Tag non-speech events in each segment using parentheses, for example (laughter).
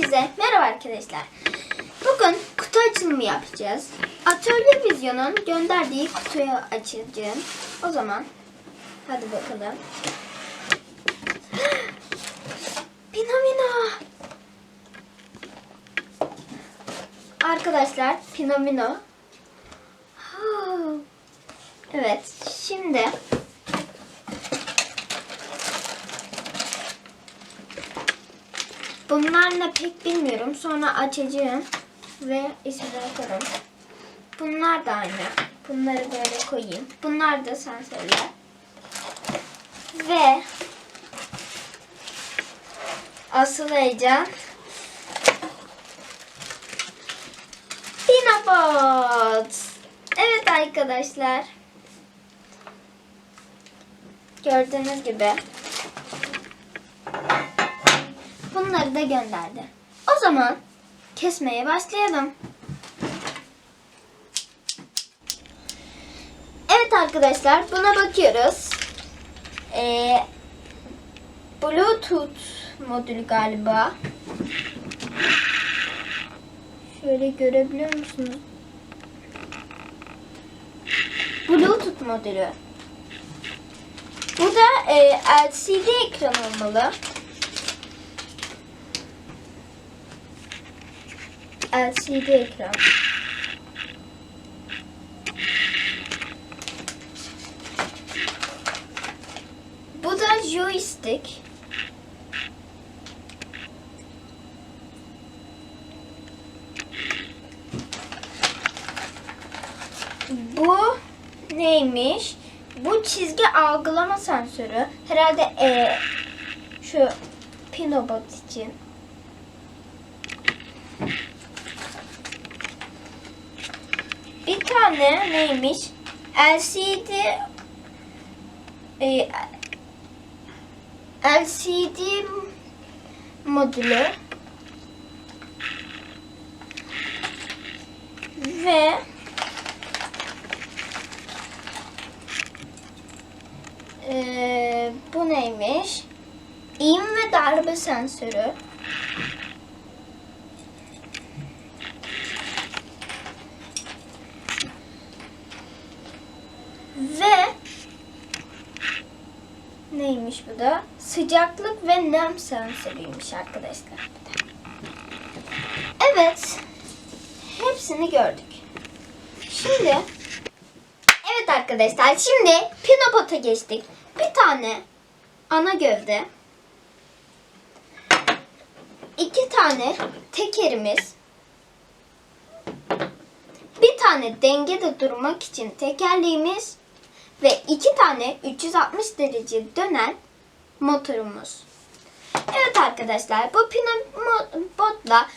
Herkese merhaba arkadaşlar. Bugün kutu açılımı yapacağız. Atölye Vizyon'un gönderdiği kutuyu açacağım. O zaman hadi bakalım. (gasps) Pinomino. Arkadaşlar Pinomino. Evet şimdi Bunlar ne pek bilmiyorum. Sonra açacağım ve ismini koyarım. Bunlar da aynı. Bunları böyle koyayım. Bunlar da sensörler. Ve asıl heyecan Dinobot. Evet arkadaşlar. Gördüğünüz gibi Bunları da gönderdi. O zaman kesmeye başlayalım. Evet arkadaşlar buna bakıyoruz. Ee, Bluetooth modülü galiba. Şöyle görebiliyor musunuz? Bluetooth modülü. Bu da e, LCD ekran olmalı. LCD ekran. Bu da joystick. Bu neymiş? Bu çizgi algılama sensörü. Herhalde e, şu Pinobot için. Tane neymiş? LCD e, LCD modülü ve e, bu neymiş? İğim ve darbe sensörü. Ve neymiş bu da? Sıcaklık ve nem sensörüymüş arkadaşlar. Evet. Hepsini gördük. Şimdi Evet arkadaşlar şimdi Pinopot'a geçtik. Bir tane ana gövde. iki tane tekerimiz. Bir tane dengede durmak için tekerleğimiz ve iki tane 360 derece dönen motorumuz. Evet arkadaşlar bu Pinobot'la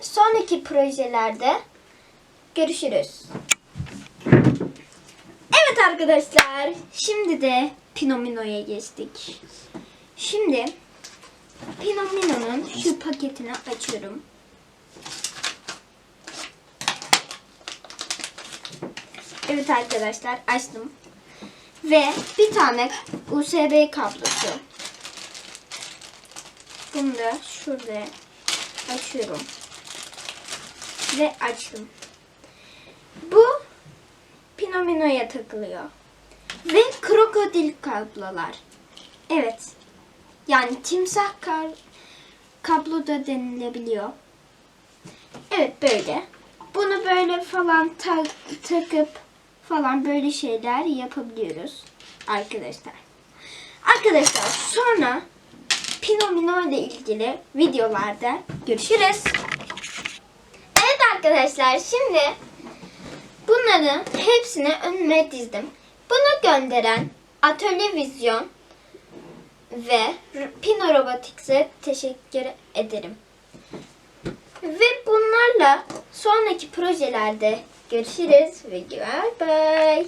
sonraki projelerde görüşürüz. Evet arkadaşlar şimdi de Pinomino'ya geçtik. Şimdi Pinomino'nun şu paketini açıyorum. Evet arkadaşlar açtım. Ve bir tane USB kablosu. Bunu da şurada açıyorum. Ve açtım. Bu Pinomino'ya takılıyor. Ve krokodil kablolar. Evet. Yani timsah kar kablo da denilebiliyor. Evet böyle. Bunu böyle falan ta takıp falan böyle şeyler yapabiliyoruz arkadaşlar. Arkadaşlar sonra Pinomino ile ilgili videolarda görüşürüz. Evet arkadaşlar şimdi bunların hepsini önüme dizdim. Bunu gönderen Atölye Vizyon ve Pino Robotics'e teşekkür ederim. Ve bunlarla sonraki projelerde görüşürüz ve bye bye.